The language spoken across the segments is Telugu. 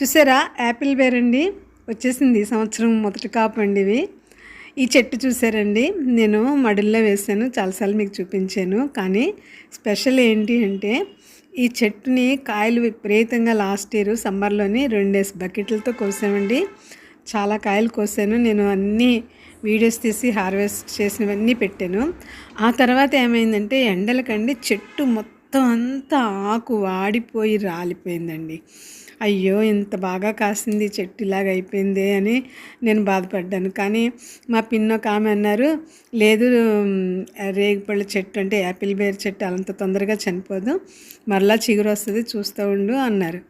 చూసారా? యాపిల్ బేర్ అండి వచ్చేసింది ఈ సంవత్సరం మొదటి కాపు అండి ఇవి. ఈ చెట్టు చూసారండి. నేను మడుల్లో వేసాను చాలాసార్లు మీకు చూపించాను. కానీ స్పెషల్ ఏంటి అంటే ఈ చెట్టుని కాయలు విపరీతంగా లాస్ట్ ఇయర్ సమ్మర్లోని రెండేసి బకెట్లతో కోసామండి. చాలా కాయలు కోసాను. నేను అన్నీ వీడియోస్ తీసి హార్వెస్ట్ చేసినవన్నీ పెట్టాను. ఆ తర్వాత ఏమైందంటే ఎండలకండి చెట్టు మొత్తం అంతా ఆకు వాడిపోయి రాలిపోయిందండి. అయ్యో ఇంత బాగా కాసింది చెట్టు ఇలాగ అయిపోయింది అని నేను బాధపడ్డాను. కానీ మా పిన్న ఒక ఆమె అన్నారు లేదు రేగిపళ్ళ చెట్టు అంటే యాపిల్ బేర్ చెట్టు అంత తొందరగా చనిపోదు మరలా చిగురు వస్తుంది చూస్తూ ఉండు అన్నారు.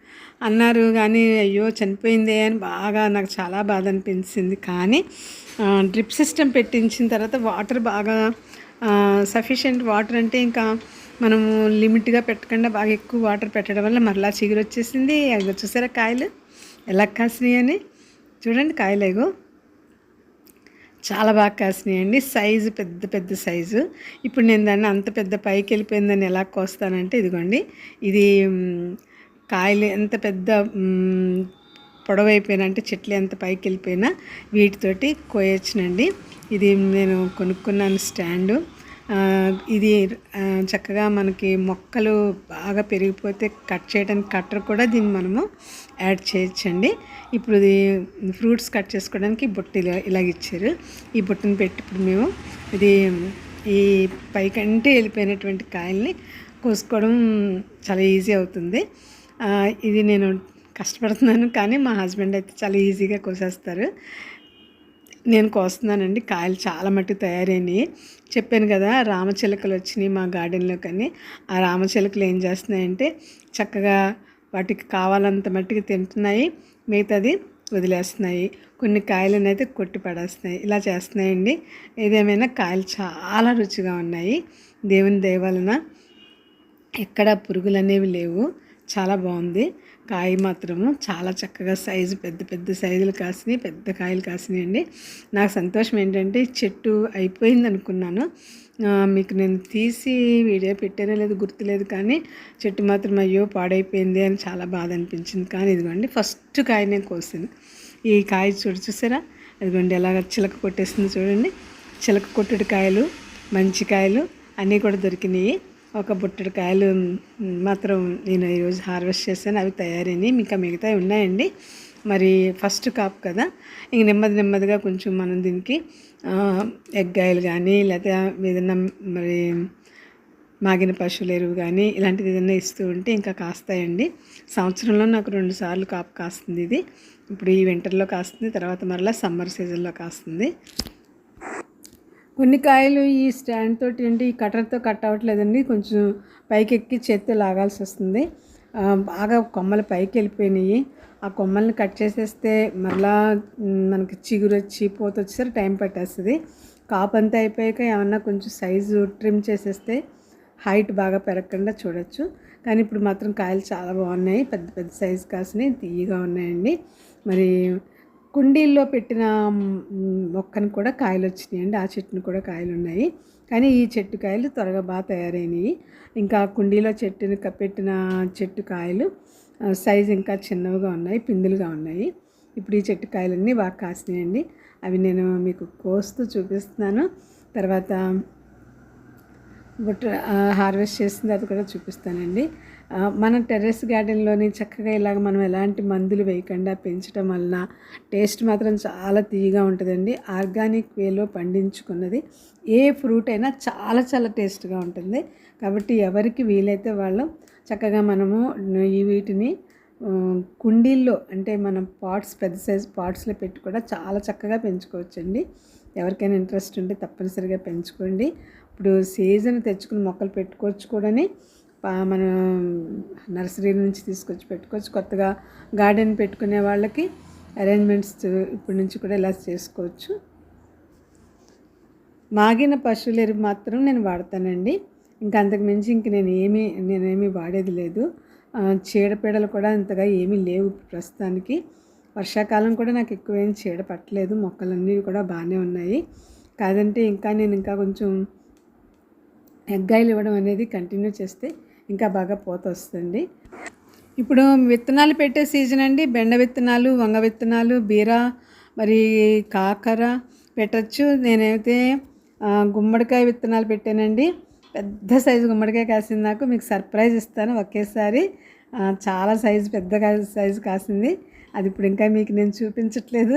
అన్నారు కానీ అయ్యో చనిపోయిందే అని బాగా నాకు చాలా బాధ అనిపించింది. కానీ డ్రిప్ సిస్టమ్ పెట్టించిన తర్వాత వాటర్ బాగా సఫిషియెంట్ వాటర్ అంటే ఇంకా మనము లిమిట్గా పెట్టకుండా బాగా ఎక్కువ వాటర్ పెట్టడం వల్ల మరలా చిగురు వచ్చేసింది అది చూసారా కాయలు? ఎలా కాసినాయి అని చూడండి కాయలు అగో చాలా బాగా కాసినాయండి. సైజు పెద్ద పెద్ద సైజు. ఇప్పుడు నేను దాన్ని అంత పెద్ద పైకి వెళ్ళిపోయిందని ఎలా కోస్తానంటే ఇదిగోండి. ఇది కాయలు ఎంత పెద్ద మ్, పొడవైపోయినా అంటే చెట్లు ఎంత పైకి వెళ్ళిపోయినా వీటితోటి కోయొచ్చునండి. ఇది నేను కొనుక్కున్నాను స్టాండు. ఇది చక్కగా మనకి మొక్కలు బాగా పెరిగిపోతే కట్ చేయడానికి కట్టర్ కూడా దీన్ని మనము యాడ్ చేయొచ్చండి. ఇప్పుడు ఇది ఫ్రూట్స్ కట్ చేసుకోవడానికి బుట్ట ఇలా ఇలాగ ఇచ్చారు. ఈ బుట్టను పెట్టి ఇప్పుడు మేము ఇది ఈ పైకంటే వెళ్ళిపోయినటువంటి కాయల్ని కోసుకోవడం చాలా ఈజీ అవుతుంది. ఇది నేను కష్టపడుతున్నాను కానీ మా హస్బెండ్ అయితే చాలా ఈజీగా కోసేస్తారు. నేను కోస్తున్నానండి. కాయలు చాలా మట్టుకు తయారైనాయి. చెప్పాను కదా రామచిలకలు వచ్చినాయి మా గార్డెన్లో కానీ. ఆ రామచిలకలు ఏం చేస్తున్నాయంటే చక్కగా వాటికి కావాలంత మట్టికి తింటున్నాయి. మిగతాది వదిలేస్తున్నాయి. కొన్ని కాయలను అయితే కొట్టి పడేస్తున్నాయి. ఇలా చేస్తున్నాయండి. ఏదేమైనా కాయలు చాలా రుచిగా ఉన్నాయి. దేవుని దయవలన ఎక్కడ పురుగులు అనేవి లేవు. చాలా బాగుంది. కాయ మాత్రము చాలా చక్కగా సైజు పెద్ద పెద్ద సైజులు కాసినాయి పెద్ద కాయలు కాసినాయండి నాకు సంతోషం ఏంటంటే చెట్టు అయిపోయింది అనుకున్నాను. మీకు నేను తీసి వీడియో పెట్టానో లేదు గుర్తులేదు కానీ చెట్టు మాత్రం అయ్యో పాడైపోయింది అని చాలా బాధ అనిపించింది. కానీ ఇదిగోండి ఫస్ట్ కాయ నేను కోసింది ఈ కాయ చూడు చూసారా? అదిగోండి ఎలాగ చిలక కొట్టేస్తుంది చూడండి. చిలక కొట్టుడు కాయలు మంచి కాయలు అన్నీ కూడా దొరికినాయి. ఒక బుట్టడు కాయలు మాత్రం నేను ఈరోజు హార్వెస్ట్ చేశాను. అవి తయారైనవి ఇంకా మిగతా ఉన్నాయండి. మరి ఫస్ట్ కాపు కదా. ఇంక నెమ్మది నెమ్మదిగా కొంచెం మనం దీనికి ఎగ్గాయలు కానీ లేకపోతే ఏదైనా మరి మాగిన పశువుల ఎరువు కానీ ఇలాంటిది ఏదైనా ఇస్తూ ఉంటే ఇంకా కాస్తాయండి. సంవత్సరంలో నాకు రెండు సార్లు కాపు కాస్తుంది ఇది. ఇప్పుడు ఈ వింటర్లో కాస్తుంది. తర్వాత మరలా సమ్మర్ సీజన్లో కాస్తుంది. కొన్ని కాయలు ఈ స్టాండ్ తోటి ఏంటి ఈ కట్టర్తో కట్ అవ్వట్లేదండి. కొంచెం పైకెక్కి చేత్తో లాగాల్సి వస్తుంది. బాగా కొమ్మలు పైకి వెళ్ళిపోయినాయి. ఆ కొమ్మల్ని కట్ చేసేస్తే మరలా మనకి చిగురు వచ్చి పోత వచ్చేసరి టైం పట్టేస్తుంది. కాపు అంతా అయిపోయాక ఏమన్నా కొంచెం సైజు ట్రిమ్ చేసేస్తే హైట్ బాగా పెరగకుండా చూడొచ్చు. కానీ ఇప్పుడు మాత్రం కాయలు చాలా బాగున్నాయి. పెద్ద పెద్ద సైజు కాసినాయి తీయగా ఉన్నాయండి. మరి కుండీల్లో పెట్టిన మొక్కను కూడా కాయలు వచ్చినాయండి ఆ చెట్టును కూడా కాయలు ఉన్నాయి కానీ ఈ చెట్టు కాయలు త్వరగా బాగా తయారైనవి ఇంకా కుండీలో చెట్టుని పెట్టిన చెట్టు కాయలు సైజు ఇంకా చిన్నవిగా ఉన్నాయి పిందులుగా ఉన్నాయి. ఇప్పుడు ఈ చెట్టు కాయలన్నీ బాగా కాసినాయండి. అవి నేను మీకు కోస్తూ చూపిస్తున్నాను. తర్వాత బుట్ట హార్వెస్ట్ చేసిన అది కూడా చూపిస్తానండి. మన టెర్రస్ గార్డెన్లోని చక్కగా ఇలాగ మనం ఎలాంటి మందులు వేయకుండా పెంచడం వలన టేస్ట్ మాత్రం చాలా తీయగా ఉంటుందండి. ఆర్గానిక్ వేలో పండించుకున్నది. ఏ ఫ్రూట్ అయినా చాలా చాలా టేస్ట్గా ఉంటుంది. కాబట్టి ఎవరికి వీలైతే వాళ్ళు చక్కగా మనము ఈ వీటిని కుండీల్లో అంటే మనం పాట్స్ పెద్ద సైజ్ పాట్స్లో పెట్టి కూడా చాలా చక్కగా పెంచుకోవచ్చండి. ఎవరికైనా ఇంట్రెస్ట్ ఉంటే తప్పనిసరిగా పెంచుకోండి. ఇప్పుడు సీజన్ తెచ్చుకుని మొక్కలు పెట్టుకోవచ్చు కూడాని. మనం నర్సరీ నుంచి తీసుకొచ్చి పెట్టుకోవచ్చు. కొత్తగా గార్డెన్ పెట్టుకునే వాళ్ళకి అరేంజ్మెంట్స్ ఇప్పటి నుంచి కూడా ఇలా చేసుకోవచ్చు. మాగిన పశువుల ఎరువు మాత్రం నేను వాడతానండి. ఇంకా అంతకు మించి ఇంక నేను ఏమీ నేనేమీ వాడేది లేదు. చీడపీడలు కూడా అంతగా ఏమీ లేవు ప్రస్తుతానికి. వర్షాకాలం కూడా నాకు ఎక్కువ ఏం చీడ పట్టలేదు. మొక్కలన్నీ కూడా బాగానే ఉన్నాయి. కాదంటే ఇంకా నేను ఇంకా కొంచెం ఎగ్గాయలు ఇవ్వడం అనేది కంటిన్యూ చేస్తే ఇంకా బాగా పోత వస్తుంది ఇప్పుడు విత్తనాలు పెట్టే సీజన్ అండి. బెండ విత్తనాలు వంగ విత్తనాలు బీర మరి కాకర పెట్టచ్చు. నేనైతే గుమ్మడికాయ విత్తనాలు పెట్టానండి. పెద్ద సైజు గుమ్మడికాయ కాసింది నాకు. మీకు సర్ప్రైజ్ ఇస్తాను ఒకేసారి. చాలా సైజు పెద్ద సైజు కాసింది. అది ఇప్పుడు ఇంకా మీకు నేను చూపించట్లేదు.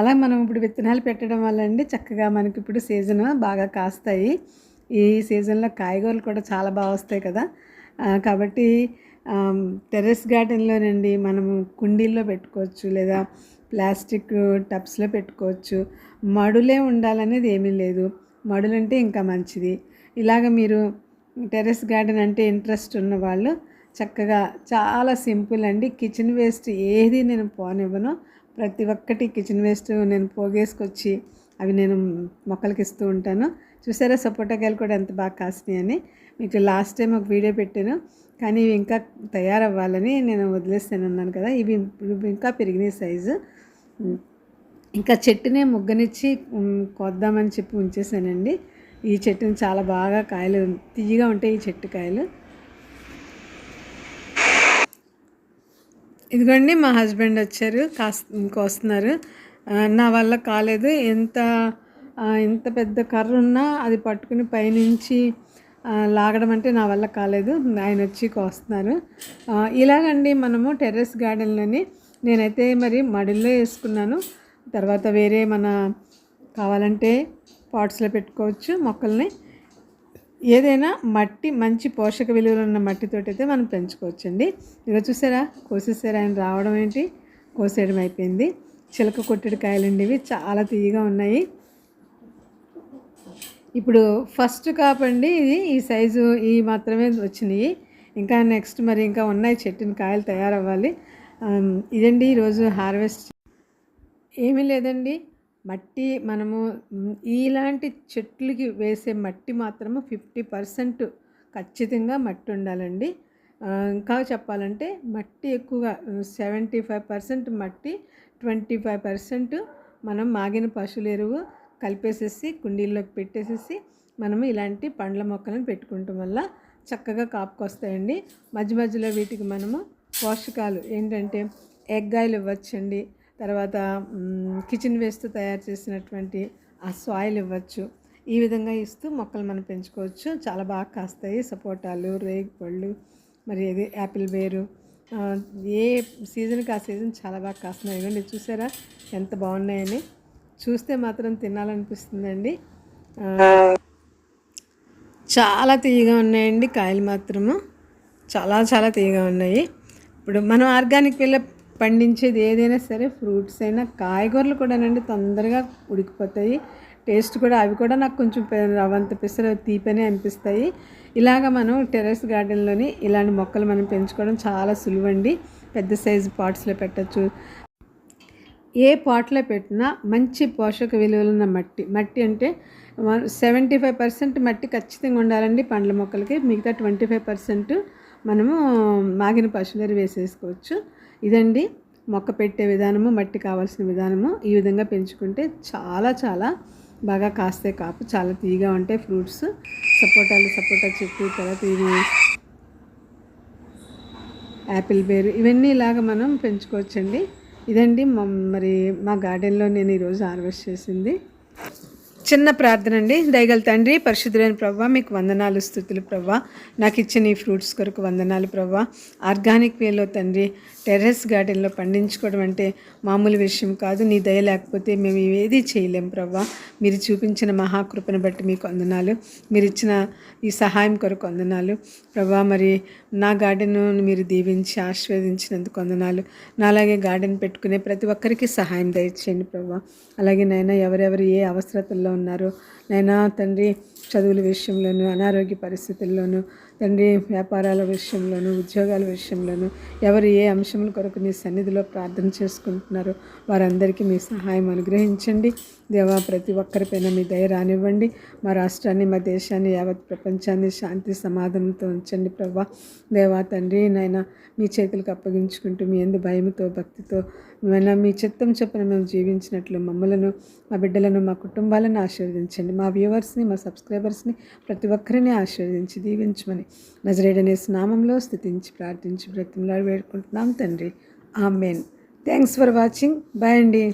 అలా మనం ఇప్పుడు విత్తనాలు పెట్టడం వల్ల అండి చక్కగా మనకి ఇప్పుడు సీజన్ బాగా కాస్తాయి. ఈ సీజన్లో కాయగూరలు కూడా చాలా బాగా వస్తాయి కదా. కాబట్టి టెర్రస్ గార్డెన్లోనండి మనము కుండీల్లో పెట్టుకోవచ్చు లేదా ప్లాస్టిక్ టబ్స్లో పెట్టుకోవచ్చు. మడులే ఉండాలనేది ఏమీ లేదు. మడులంటే ఇంకా మంచిది. ఇలాగ మీరు టెర్రస్ గార్డెన్ అంటే ఇంట్రెస్ట్ ఉన్న వాళ్ళు చక్కగా చాలా సింపుల్ అండి. కిచెన్ వేస్ట్ ఏది నేను పోనివ్వను. ప్రతి ఒక్కటి కిచెన్ వేస్ట్ నేను పోగేసుకొచ్చి అవి నేను మొక్కలకి ఇస్తూ ఉంటాను. చూసారా? సపోటాకాయలు కూడా ఎంత బాగా కాసినాయి అని. మీకు లాస్ట్ టైం ఒక వీడియో పెట్టాను. కానీ ఇవి ఇంకా తయారవ్వాలని నేను వదిలేస్తాను అన్నాను కదా. ఇవి ఇప్పుడు ఇంకా పెరిగినాయి సైజు. ఇంకా చెట్టునే ముగ్గనిచ్చి కొద్దామని కోద్దామని చెప్పి ఉంచేసానండి. ఈ చెట్టుని చాలా బాగా కాయలు తీయగా ఉంటాయి ఈ చెట్టు కాయలు. ఇదిగోండి మా హస్బెండ్ వచ్చారు కాస్త కోస్తున్నారు. నా వల్ల కాలేదు. ఎంత ఎంత పెద్ద కర్ర ఉన్నా అది పట్టుకుని పైనుంచి లాగడం అంటే నా వల్ల కాలేదు. ఆయన వచ్చి కోస్తున్నారు. ఇలాగండి మనము టెర్రస్ గార్డెన్లోని నేనైతే మరి మడిల్లో వేసుకున్నాను. తర్వాత వేరే మన కావాలంటే పాట్స్లో పెట్టుకోవచ్చు మొక్కల్ని. ఏదైనా మట్టి మంచి పోషక విలువలు ఉన్న మట్టితోటి అయితే మనం పెంచుకోవచ్చండి. ఇక చూసారా? కోసేసారా ఆయన రావడం ఏంటి? కోసేయడం అయిపోయింది. చిలక కొట్టడి కాయలండి ఇవి. చాలా తీయగా ఉన్నాయి. ఇప్పుడు ఫస్ట్ కాపండి ఇది. ఈ సైజు ఈ మాత్రమే వచ్చినాయి. ఇంకా నెక్స్ట్ మరి ఇంకా ఉన్నాయి. చెట్టుని కాయలు తయారవ్వాలి. ఇదండి ఈరోజు హార్వెస్ట్ ఏమీ లేదండి. మట్టి మనము ఇలాంటి చెట్లకి వేసే మట్టి మాత్రము ఫిఫ్టీ పర్సెంట్ ఖచ్చితంగా మట్టి ఉండాలండి. ఇంకా చెప్పాలంటే మట్టి ఎక్కువగా సెవెంటీ ఫైవ్ పర్సెంట్ మట్టి ట్వంటీ ఫైవ్ పర్సెంట్ మనం మాగిన పశువుల ఎరువు కలిపేసేసి కుండీల్లోకి పెట్టేసేసి మనము ఇలాంటి పండ్ల మొక్కలను పెట్టుకుంటాం వల్ల చక్కగా కాపుకొస్తాయండి. మధ్య మధ్యలో వీటికి మనము పోషకాలు ఏంటంటే ఎగ్ ఆయిల్ ఇవ్వచ్చండి. తర్వాత కిచెన్ వేస్ట్ తయారు చేసినటువంటి ఆ సాయిల్ ఇవ్వచ్చు. ఈ విధంగా ఇస్తూ మొక్కలు మనం పెంచుకోవచ్చు. చాలా బాగా కాస్తాయి. సపోటాలు రేగి పళ్ళు మరి ఇది యాపిల్ బేరు ఏ సీజన్కి ఆ సీజన్ చాలా బాగా కాస్తున్నాయి. ఇవ్వండి చూసారా? ఎంత బాగున్నాయని. చూస్తే మాత్రం తినాలనిపిస్తుందండి. చాలా తీయగా ఉన్నాయండి కాయలు మాత్రము. చాలా చాలా తీయగా ఉన్నాయి. ఇప్పుడు మనం ఆర్గానిక్ వెళ్ళ పండించేది ఏదైనా సరే ఫ్రూట్స్ అయినా కాయగూరలు కూడానండి తొందరగా ఉడికిపోతాయి. టేస్ట్ కూడా అవి కూడా నాకు కొంచెం రవంత పిసర తీపనే అనిపిస్తాయి. ఇలాగ మనం టెర్రస్ గార్డెన్లోని ఇలాంటి మొక్కలు మనం పెంచుకోవడం చాలా సులువండి. పెద్ద సైజు పాట్స్లో పెట్టచ్చు. ఏ పాట్లో పెట్టినా మంచి పోషక విలువలున్న మట్టి. మట్టి అంటే సెవెంటీ ఫైవ్ పర్సెంట్ మట్టి ఖచ్చితంగా ఉండాలండి పండ్ల మొక్కలకి. మిగతా ట్వంటీ ఫైవ్ పర్సెంట్ మనము మాగిన పశువులరి వేసేసుకోవచ్చు. ఇదండి మొక్క పెట్టే విధానము మట్టి కావాల్సిన విధానము. ఈ విధంగా పెంచుకుంటే చాలా చాలా బాగా కాస్తాయి కాపు. చాలా తీగా ఉంటాయి ఫ్రూట్స్. సపోటాలు సపోటా చెట్టు తర్వాత ఇవి యాపిల్ బేర్ ఇవన్నీ ఇలాగ మనం పెంచుకోవచ్చండి. ఇదండి మ- మరి మా గార్డెన్లో నేను ఈరోజు హార్వెస్ట్ చేసింది. చిన్న ప్రార్థన అండి. దయగల తండ్రి పరిశుద్ధులైన ప్రవ్వ మీకు వందనాలు స్థుతులు ప్రవ్వ. నాకు ఇచ్చిన ఈ ఫ్రూట్స్ కొరకు వందనాలు ప్రవ్వ. ఆర్గానిక్ వేలో తండ్రి టెర్రస్ గార్డెన్లో పండించుకోవడం అంటే మామూలు విషయం కాదు. నీ దయ లేకపోతే మేము ఏది చేయలేం ప్రవ్వా. మీరు చూపించిన మహాకృపను బట్టి మీకు వందనాలు. మీరు ఇచ్చిన ఈ సహాయం కొరకు వందనాలు. ప్రభా మరి నా గార్డెన్ను మీరు దీవించి ఆశీర్వదించినందుకు వందనాలు. నా అలాగే గార్డెన్ పెట్టుకునే ప్రతి ఒక్కరికి సహాయం దయచేయండి ప్రవ్వా. అలాగే నైనా ఎవరెవరు ఏ అవసరతల్లో ఉన్నారో. నైనా తండ్రి చదువుల విషయంలోనూ అనారోగ్య పరిస్థితుల్లోనూ తండ్రి వ్యాపారాల విషయంలోనూ ఉద్యోగాల విషయంలోనూ ఎవరు ఏ అంశముల కొరకు మీ సన్నిధిలో ప్రార్థన చేసుకుంటున్నారో వారందరికీ మీ సహాయం అనుగ్రహించండి. దేవా ప్రతి ఒక్కరిపైన మీ దయ రానివ్వండి. మా రాష్ట్రాన్ని మా దేశాన్ని యావత్ ప్రపంచాన్ని శాంతి సమాధానంతో ఉంచండి ప్రభా దేవా తండ్రి నాయన మీ చేతులకు అప్పగించుకుంటూ మీ ఎందు భయముతో భక్తితో నాయన మీ చిత్తం చొప్పున మేము జీవించినట్లు మమ్మలను మా బిడ్డలను మా కుటుంబాలను ఆశీర్వదించండి. మా వ్యూవర్స్ని మా సబ్స్క్రైబర్స్ని ప్రతి ఒక్కరిని ఆశీర్వదించి దీవించమని నజరేడనే నామంలో స్థితించి ప్రార్థించి బ్రతిమలాడు వేడుకుంటున్నాం తండ్రి. Amen. Thanks for watching. Bye అండి.